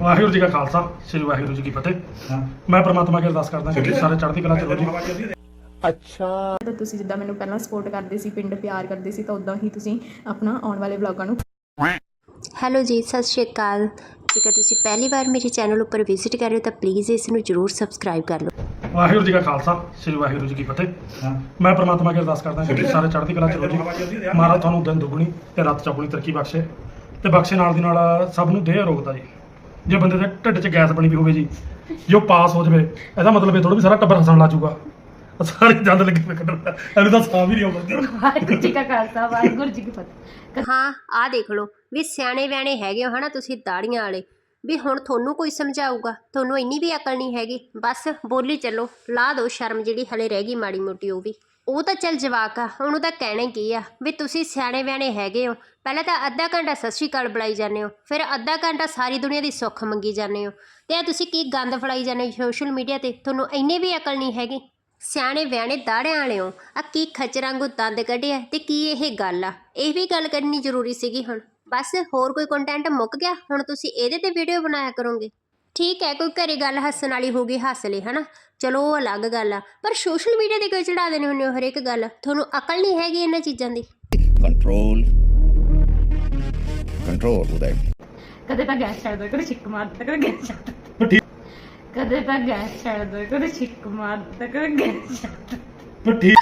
ਵਾਹਿਗੁਰੂ ਜੀ ਕਾ ਖਾਲਸਾ ਸ੍ਰੀ ਵਾਹਿਗੁਰੂ ਜੀ ਕੀ ਫਤਿਹ। ਮੈਂ ਪ੍ਰਮਾਤਮਾ ਅੱਗੇ ਅਰਦਾਸ ਕਰਦਾ ਕਿ ਸਾਰੇ ਚੜ੍ਹਦੀ ਕਲਾ ਚਲੋ ਜੀ। ਤਾਂ ਤੁਸੀਂ ਜਿੱਦਾਂ ਮੈਨੂੰ ਪਹਿਲਾਂ ਸਪੋਰਟ ਕਰਦੇ ਸੀ ਪਿੰਡ ਪਿਆਰ ਕਰਦੇ ਸੀ ਤਾਂ ਉਦਾਂ ਹੀ ਤੁਸੀਂ ਆਪਣਾ ਆਉਣ ਵਾਲੇ ਵਲੌਗਾਂ ਨੂੰ ਹੈਲੋ ਜੀ ਸਤਿ ਸ਼੍ਰੀ ਅਕਾਲ। ਜੇਕਰ ਤੁਸੀਂ ਪਹਿਲੀ ਵਾਰ ਮੇਰੇ ਚੈਨਲ ਉੱਪਰ ਵਿਜ਼ਿਟ ਕਰ ਰਹੇ ਹੋ ਤਾਂ ਪਲੀਜ਼ ਇਸ ਨੂੰ ਜਰੂਰ ਸਬਸਕ੍ਰਾਈਬ ਕਰ ਲਓ। ਵਾਹਿਗੁਰੂ ਜੀ ਕਾ ਖਾਲਸਾ ਸ੍ਰੀ ਵਾਹਿਗੁਰੂ ਜੀ ਕੀ ਫਤਿਹ। ਮੈਂ ਪ੍ਰਮਾਤਮਾ ਅੱਗੇ ਅਰਦਾਸ ਕਰਦਾ ਕਿ ਸਾਰੇ ਚੜ੍ਹਦੀ ਕਲਾ ਚਲੋ ਜੀ। ਮਹਾਰਾਜ ਤੁਹਾਨੂੰ ਦਿਨ ਦੁਗਣੀ ਤੇ ਰਾਤ ਚੌਗੁਣੀ ਤਰੱਕੀ ਬਖਸ਼ੇ ਤੇ ਬਖਸ਼ੇ ਨਾਲ ਦੀ ਨਾਲ ਸਭ ਨੂੰ ਦੇਹ ਰੋਗਦਾ ਜੀ। ਜੇ ਬੰਦੇ ਦੇ ਢਿੱਡ 'ਚ ਗੈਸ ਬਣੀ ਵੀ ਹੋਵੇ ਜੀ ਜੋ ਪਾਸ ਹੋ ਜਵੇ ਇਹਦਾ ਮਤਲਬ ਇਹ ਥੋੜਾ ਵੀ ਸਾਰਾ ਟੱਬਰ ਹੱਸਣ ਲੱਗ ਜਾਊਗਾ। ਉਹ ਸਾਰੇ ਜੰਦ ਲੱਗੇ ਪਏ ਕੱਢਣ ਇਹਨੂੰ ਤਾਂ ਸਾਹ ਵੀ ਨਹੀਂ ਆਉਂਦਾ। ਵਾਹਿਗੁਰੂ ਜੀ ਕਾ ਖਾਲਸਾ ਵਾਹਿਗੁਰੂ ਜੀ ਕੀ ਫਤਿਹ। ਹਾਂ ਆਹ ਦੇਖ ਲਓ ਵੀ ਸਿਆਣੇ ਵਿਆਣੇ ਹੈਗੇ ਹੋ ਹਨਾ ਤੁਸੀਂ ਦਾੜੀਆਂ ਵਾਲੇ ਵੀ ਹੁਣ ਤੁਹਾਨੂੰ ਕੋਈ ਸਮਝਾਊਗਾ ਤੁਹਾਨੂੰ ਇੰਨੀ ਵੀ ਅਕਲ ਨਹੀਂ ਹੈਗੀ। ਬਸ ਬੋਲੀ ਚੱਲੋ ਲਾ ਦਿਓ ਸ਼ਰਮ ਜਿਹੜੀ ਹਲੇ ਰਹਿ ਗਈ ਮਾੜੀ ਮੋਟੀ ਉਹ ਵੀ। ਉਹ ਤਾਂ ਚੱਲ ਜਵਾਕ ਆ ਉਹਨੂੰ ਤਾਂ ਕਹਿਣਾ ਹੀ ਕੀ ਆ? ਵੀ ਤੁਸੀਂ ਸਿਆਣੇ ਵਿਆਣੇ ਹੈਗੇ ਹੋ, ਪਹਿਲਾਂ ਤਾਂ ਅੱਧਾ ਘੰਟਾ ਸਤਿ ਸ਼੍ਰੀ ਅਕਾਲ ਬੁਲਾਈ ਜਾਂਦੇ ਹੋ, ਫਿਰ ਅੱਧਾ ਘੰਟਾ ਸਾਰੀ ਦੁਨੀਆ ਦੀ ਸੁੱਖ ਮੰਗੀ ਜਾਂਦੇ ਹੋ। ਤੇ ਆ ਤੁਸੀਂ ਕੀ ਗੰਦ ਫਲਾਈ ਜਾਂਦੇ ਹੋ ਸੋਸ਼ਲ ਮੀਡੀਆ ਤੇ? ਤੁਹਾਨੂੰ ਇੰਨੀ ਵੀ ਅਕਲ ਨਹੀਂ ਹੈਗੀ? ਸਿਆਣੇ ਵਿਆਣੇ ਦਾੜਿਆਂ ਵਾਲਿਓ ਆ ਕੀ ਖਚਰਾਂਗੂ ਦੰਦ ਕੱਢਿਆ, ਤੇ ਕੀ ਇਹ ਗੱਲ ਆ? ਇਹ ਵੀ ਗੱਲ ਕਰਨੀ ਜ਼ਰੂਰੀ ਸੀਗੀ ਹੁਣ। ਬਸ ਹੋਰ ਕੋਈ ਕੰਟੈਂਟ ਮੁੱਕ ਗਿਆ, ਹੁਣ ਤੁਸੀਂ ਇਹਦੇ ਤੇ ਵੀਡੀਓ ਬਣਾਇਆ ਕਰੋਗੇ। ਠੀਕ ਹੈ ਕੋਈ ਘਰੇ ਗੱਲ ਹੱਸਣ ਵਾਲੀ ਹੋਗੀ ਹੱਸ ਲਈ ਹਨਾ? ਚਲੋ ਉਹ ਅਲੱਗ ਗੱਲ ਆ। ਪਰ ਸੋਸ਼ਲ ਮੀਡੀਆ ਤੇ ਕਿਉਂ ਚੜਾ ਦੇਣੇ ਹੁੰਦੇ ਹੋ ਹਰੇਕ ਗੱਲ? ਤੁਹਾਨੂੰ ਅਕਲ ਨਹੀਂ ਹੈਗੀ ਇਹਨਾਂ ਚੀਜ਼ਾਂ ਦੀ? Control. Control ਉਦੈ ਕਦੇ ਤਾਂ ਗੈਸ ਛੱਡ ਦੋ ਕਦੇ ਛਿੱਕ ਮਾਰ ਦੋ ਕਦੇ ਗੈਸ ਛੱਡ ਪਰ ਦੋ ਠੀਕ ਕਦੇ ਤਾਂ ਗੈਸ ਛੱਡ ਦੋ ਕਦੇ ਛਿੱਕ ਮਾਰ ਦੋ ਕਦੇ ਗੈਸ ਛੱਡ। ਪਰ ਠੀਕ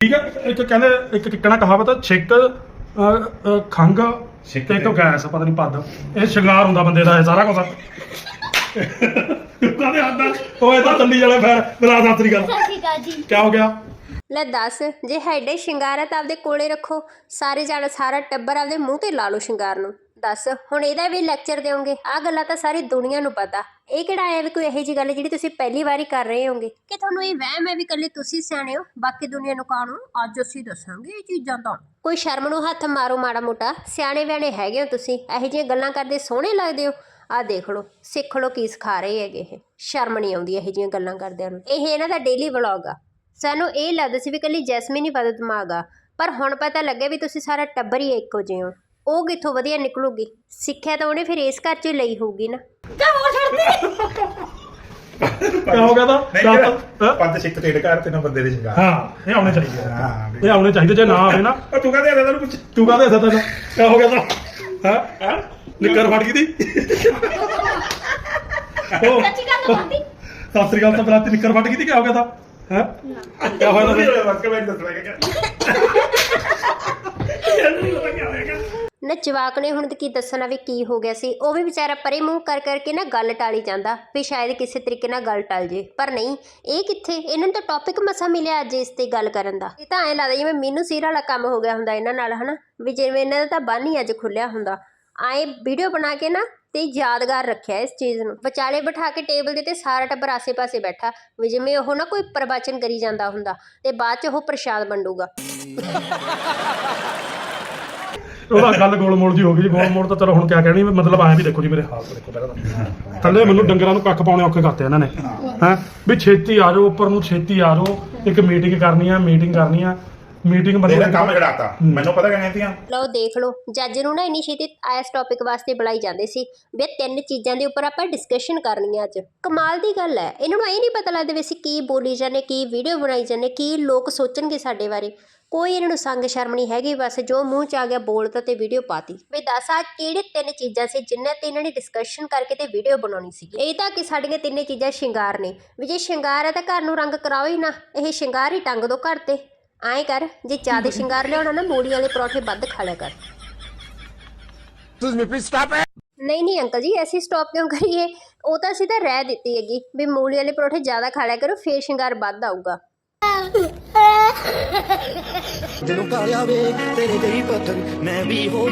ਠੀਕ ਹੈ ਇੱਕ ਕਹਿੰਦੇ ਇੱਕ ਕਿੱਕਣਾ ਕਹਾਵਤ ਛਿੱਕ ਖੰਗ ਛਿੱਕ ਤੇ ਗੈਸ ਪਤਾ ਨਹੀਂ ਪੱਦ ਇਹ ਸ਼ਿੰਗਾਰ ਹੁੰਦਾ ਬੰਦੇ ਦਾ ਇਹ ਸਾਰਾ ਕੁਝ ਕਾਹਦੇ ਆਂਦਾ ਉਹ ਇਹ ਤਾਂ ਚੱਲੀ ਜਾਣਾ ਫਿਰ ਬਲਾ ਦਾਤਰੀ ਗੱਲ ਕੀ ਹੋ ਗਿਆ? ਲੈ ਦੱਸ ਜੇ ਹੈਡੇ ਸ਼ਿੰਗਾਰ ਹੈ ਤਾਂ ਆਪਦੇ ਕੋਲੇ ਰੱਖੋ। ਸਾਰੇ ਜਾਣਾ ਸਾਰਾ ਟੱਬਰ ਆਪਦੇ ਮੂੰਹ ਤੇ ਲਾ ਲਓ ਸ਼ਿੰਗਾਰ ਨੂੰ। ਦੱਸ, ਹੁਣ ਇਹਦਾ ਵੀ ਲੈਕਚਰ ਦਿਓਗੇ? ਆ ਗੱਲਾਂ ਤਾਂ ਸਾਰੀ ਦੁਨੀਆ ਨੂੰ ਪਤਾ। ਇਹ ਕਿਹੜਾ ਆਇਆ ਵੀ ਕੋਈ ਇਹੋ ਜੀ ਗੱਲ ਹੈ ਜਿਹੜੀ ਤੁਸੀਂ ਪਹਿਲੀ ਵਾਰੀ ਕਰ ਰਹੇ ਹੋਗੇ? ਕਿ ਤੁਹਾਨੂੰ ਇਹ ਵਹਿਮ ਹੈ ਵੀ ਇਕੱਲੇ ਤੁਸੀਂ ਸਿਆਣੇ ਹੋ, ਬਾਕੀ ਦੁਨੀਆ ਨੂੰ ਕਾਹਨੂੰ ਅੱਜ ਅਸੀਂ ਦੱਸਾਂਗੇ ਇਹ ਚੀਜ਼ਾਂ ਤਾਂ? ਕੋਈ ਸ਼ਰਮ ਨੂੰ ਹੱਥ ਮਾਰੋ ਮਾੜਾ ਮੋਟਾ। ਸਿਆਣੇ ਵਿਆਣੇ ਹੈਗੇ ਹੋ ਤੁਸੀਂ, ਇਹੋ ਜਿਹੀਆਂ ਗੱਲਾਂ ਕਰਦੇ ਸੋਹਣੇ ਲੱਗਦੇ ਹੋ। ਆ ਦੇਖ ਲਓ, ਸਿੱਖ ਲਓ ਕੀ ਸਿਖਾ ਰਹੇ ਹੈਗੇ ਇਹ। ਸ਼ਰਮ ਨਹੀਂ ਆਉਂਦੀ ਇਹੋ ਜਿਹੀਆਂ ਗੱਲਾਂ ਕਰਦਿਆਂ ਨੂੰ। ਇਹ ਇਹਨਾਂ ਦਾ ਡੇਲੀ ਵਲੌਗ ਆ। ਸਾਨੂੰ ਇਹ ਲੱਗਦਾ ਸੀ ਵੀ ਇਕੱਲੀ ਜੈਸਮੀਨ ਹੀ ਬਦ ਦਿਮਾਗ ਆ। ਪਰ ਹੁਣ ਪਤਾ ਲੱਗਿਆ ਵੀ ਤੁਸੀਂ ਸਾਰਾ ਟੱਬਰ ਹੀ ਇੱਕੋ ਜਿਹੇ ਹੋ। ਉਹ ਕਿੱਥੋਂ ਵਧੀਆ ਨਿਕਲੂਗੀ? ਸਿੱਖਿਆ ਤਾਂ ਉਹਨੇ ਫਿਰ ਇਸ ਘਰ 'ਚ ਹੀ ਲਈ ਹੋਊਗੀ ਨਾ। ਕੀ ਹੋ ਗਿਆ ਤਾਂ? ਨਹੀਂ ਹੈਂ? ਪੰਜ ਸਿੱਖ ਤੇਰੇ ਘਰ ਤੇ ਨਾ ਬੰਦੇ ਦੇ ਸ਼ਿੰਗਾਰ। ਹਾਂ ਇਹ ਆਉਣੇ ਚਾਹੀਦੇ ਆ। ਹਾਂ ਇਹ ਆਉਣੇ ਚਾਹੀਦੇ ਜੇ ਨਾ ਆਵੇ ਨਾ। ਉਹ ਤੂੰ ਕਹਦੇ ਆ ਤੈਨੂੰ ਪੁੱਛ। ਤੂੰ ਕਾਹਦੇ ਹੱਥ ਤੈਨੂੰ ਕੀ ਹੋ ਗਿਆ ਤਾਂ? ਹੈ? ਹੈ? ਨਿੱਕਰ ਫਟ ਗਈ ਦੀ ਉਹ ਸੱਚੀ ਗੱਲ ਕਰਦੀ ਸਤਿ ਸ੍ਰੀ ਅਕਾਲ ਤਾਂ ਬਰਾਤੀ ਨਿੱਕਰ ਫਟ ਗਈ ਦੀ ਕੀ ਹੋ ਗਿਆ ਤਾਂ? ਹੈ? ਕੀ ਹੋਇਆ ਤਾਂ? ਬਸ ਕੇ ਦੱਸ ਰਿਹਾ ਨਾ ਜਵਾਕ ਨੇ ਹੁਣ ਕੀ ਦੱਸਣਾ ਵੀ ਕੀ ਹੋ ਗਿਆ ਸੀ, ਉਹ ਵੀ ਵਿਚਾਰਾ ਪਰੇ ਮੂੰਹ ਕਰ ਕਰਕੇ ਨਾ ਗੱਲ ਟਾਲੀ ਜਾਂਦਾ, ਵੀ ਸ਼ਾਇਦ ਕਿਸੇ ਤਰੀਕੇ ਨਾਲ ਗੱਲ ਟਲ ਜੇ, ਪਰ ਨਹੀਂ, ਇਹ ਕਿੱਥੇ, ਇਹਨਾਂ ਨੂੰ ਤਾਂ ਟੌਪਿਕ ਮਸਾ ਮਿਲਿਆ ਅੱਜ ਇਸ ਤੇ ਗੱਲ ਕਰਨ ਦਾ। ਇਹ ਤਾਂ ਐਂ ਲੱਗਦਾ ਜਿਵੇਂ ਮੈਨੂੰ ਸੀਰ ਵਾਲਾ ਕੰਮ ਹੋ ਗਿਆ ਹੁੰਦਾ ਇਹਨਾਂ ਨਾਲ, ਹਨਾ, ਵੀ ਜਿਵੇਂ ਇਹਨਾਂ ਦਾ ਤਾਂ ਬੰਨ ਹੀ ਅੱਜ ਖੁੱਲਿਆ ਹੁੰਦਾ। ਆਏ ਵੀਡੀਓ ਬਣਾ ਕੇ ਨਾ ਤੇ ਯਾਦਗਾਰ ਰੱਖਿਆ ਇਸ ਚੀਜ਼ ਨੂੰ। ਵਿਚਾਲੇ ਬਿਠਾ ਕੇ ਟੇਬਲ ਦੇ ਤੇ ਸਾਰਾ ਟੱਬਰ ਆਸੇ-ਪਾਸੇ ਬੈਠਾ, ਵੀ ਜਿਵੇਂ ਉਹ ਨਾ ਕੋਈ ਪ੍ਰਵਚਨ ਕਰੀ ਜਾਂਦਾ ਹੁੰਦਾ ਤੇ ਬਾਅਦ ਚ ਉਹ ਪ੍ਰਸ਼ਾਦ ਵੰਡੂਗਾ। ਉਹਦਾ ਗੱਲ ਗੋਲ ਮੋੜ ਜੀ ਹੋ ਗਈ ਜੀ ਗੋਲ ਮੋੜ ਤਾਂ ਚਲੋ ਹੁਣ ਕਿਆ ਕਹਿਣੀ ਮਤਲਬ ਆਇਆ ਵੀ ਦੇਖੋ ਜੀ ਮੇਰੇ ਹਾਲ ਦੇਖੋ ਪਹਿਲਾਂ ਤਾਂ। ਥੱਲੇ ਮੈਨੂੰ ਡੰਗਰਾਂ ਨੂੰ ਕੱਖ ਪਾਉਣੇ ਔਖੇ ਕਰਤੇ ਇਹਨਾਂ ਨੇ ਹੈ? ਵੀ ਛੇਤੀ ਆ ਜਾਓ ਉੱਪਰ ਨੂੰ ਛੇਤੀ ਆ ਜਾਓ ਇੱਕ ਮੀਟਿੰਗ ਕਰਨੀ ਆ ਮੀਟਿੰਗ ਕਰਨੀ ਆ ਮੀਟਿੰਗ ਤੇਰਾ ਕੰਮ ਛੜਾਤਾ ਮੈਨੂੰ ਪਤਾ ਕਹਿੰਦੇ ਤੀਆਂ ਲਓ ਦੇਖ ਲਓ ਜੱਜ ਨੂੰ ਨਾ ਇੰਨੀ ਛੇਤੀ ਇਸ ਟੌਪਿਕ ਵਾਸਤੇ ਬੁਲਾਈ ਜਾਂਦੇ ਸੀ ਵੀ ਤਿੰਨ ਚੀਜ਼ਾਂ ਦੇ ਉੱਪਰ ਆਪਾਂ ਡਿਸਕਸ਼ਨ ਕਰਨੀ ਆ ਅੱਜ। ਕਮਾਲ ਦੀ ਗੱਲ ਹੈ ਇਹਨਾਂ ਨੂੰ ਇਹ ਨਹੀਂ ਪਤਾ ਲੱਗਦਾ ਵੀ ਅਸੀਂ ਕੀ ਬੋਲੀ ਜਾਂਦੇ ਕੀ ਵੀਡੀਓ ਬਣਾਈ ਜਾਂਦੇ ਕੀ ਲੋਕ ਸੋਚਣਗੇ ਸਾਡੇ ਬਾਰੇ। ਕੋਈ ਇਹਨਾਂ ਨੂੰ ਸੰਗ ਸ਼ਰਮ ਨਹੀਂ ਹੈਗੀ ਬਸ ਜੋ ਮੂੰਹ ਚ ਆ ਗਿਆ ਬੋਲਤਾ ਤੇ ਵੀਡੀਓ ਪਾਤੀ। ਵੀ ਦੱਸ ਆ ਕਿਹੜੇ ਤਿੰਨ ਚੀਜ਼ਾਂ ਸੀ ਜਿਨ੍ਹਾਂ ਤੇ ਇਹਨਾਂ ਨੇ ਡਿਸਕਸ਼ਨ ਕਰਕੇ ਤੇ ਵੀਡੀਓ ਬਣਾਉਣੀ ਸੀ ਇਹ ਤਾਂ ਕਿ ਸਾਡੀਆਂ ਤਿੰਨੇ ਚੀਜ਼ਾਂ ਸ਼ਿੰਗਾਰ ਨੇ। ਵੀ ਜੇ ਸ਼ਿੰਗਾਰ ਹੈ ਤਾਂ ਘਰ ਨੂੰ ਰੰਗ ਕਰਾਓ ਹੀ ਨਾ। ਇਹ ਸ਼ਿੰਗਾਰ ਹੀ ਟੰਗ ਦੋ ਘਰ ਤੇ। ਐਂ ਕਰ ਜੇ ਜ਼ਿਆਦਾ ਸ਼ਿੰਗਾਰ ਲਿਆਉਣਾ ਨਾ ਮੂਲੀ ਵਾਲੇ ਪਰੌਠੇ ਵੱਧ ਖਾ ਲਿਆ ਕਰ। ਨਹੀਂ ਨਹੀਂ ਅੰਕਲ ਜੀ ਐਸੀ ਸਟਾਪ ਕਿਉਂ ਕਰੀਏ? ਉਹ ਤਾਂ ਅਸੀਂ ਤਾਂ ਰਹਿ ਦਿੱਤੀ ਹੈਗੀ। ਵੀ ਮੂਲੀ ਵਾਲੇ ਪਰੌਠੇ ਜ਼ਿਆਦਾ ਖਾ ਲਿਆ ਕਰੋ ਫੇਰ ਸ਼ਿੰਗਾਰ ਵੱਧ ਆਊਗਾ। ਜਦੋਂ ਕਾਲਿਆ ਵੇ ਤੇਰੇ ਗਈ ਪੱਥਰ ਮੈਂ ਵੀ ਹੋ